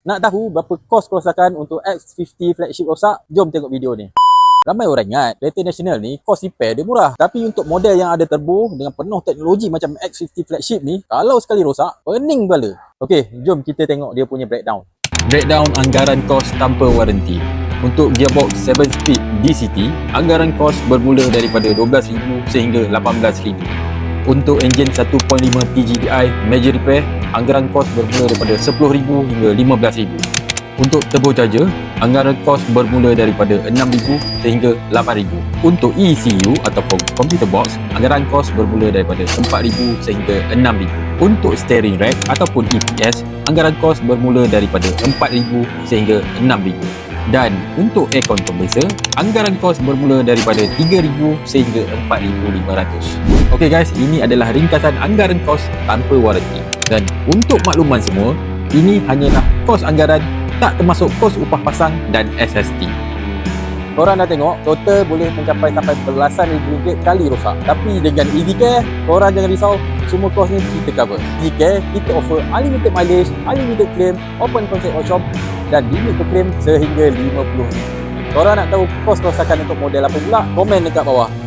Nak tahu berapa kos kerosakan untuk X50 flagship rosak? Jom tengok video ni. Ramai orang ingat kereta nasional ni kos repair dia murah. Tapi untuk model yang ada turbo dengan penuh teknologi macam X50 flagship ni, kalau sekali rosak, pening kepala. Okey, jom kita tengok dia punya breakdown. Breakdown anggaran kos tanpa waranti. Untuk gearbox 7 speed DCT, anggaran kos bermula daripada RM12,000 sehingga RM18,000. Untuk enjin 1.5 TGDI major repair, anggaran kos bermula daripada RM10,000 hingga RM15,000. Untuk turbocharger, anggaran kos bermula daripada RM6,000 sehingga RM8,000. Untuk ECU ataupun computer box, anggaran kos bermula daripada RM4,000 sehingga RM6,000. Untuk steering rack ataupun EPS, anggaran kos bermula daripada RM4,000 sehingga RM6,000. Dan untuk aircon compressor, anggaran kos bermula daripada RM3,000 sehingga RM4,500. Okey guys, ini adalah ringkasan anggaran kos tanpa waranti. Dan untuk makluman semua, ini hanyalah kos anggaran tak termasuk kos upah pasang dan SST. Korang dah tengok, total boleh mencapai sampai belasan ribu ringgit kali rosak. Tapi dengan Easy Care, korang jangan risau, semua kos ni kita cover. Easy Care, kita offer unlimited mileage, unlimited claim, open concept workshop dan limit per claim sehingga RM50,000. Korang nak tahu kos kerosakan untuk model apa pula? Komen dekat bawah.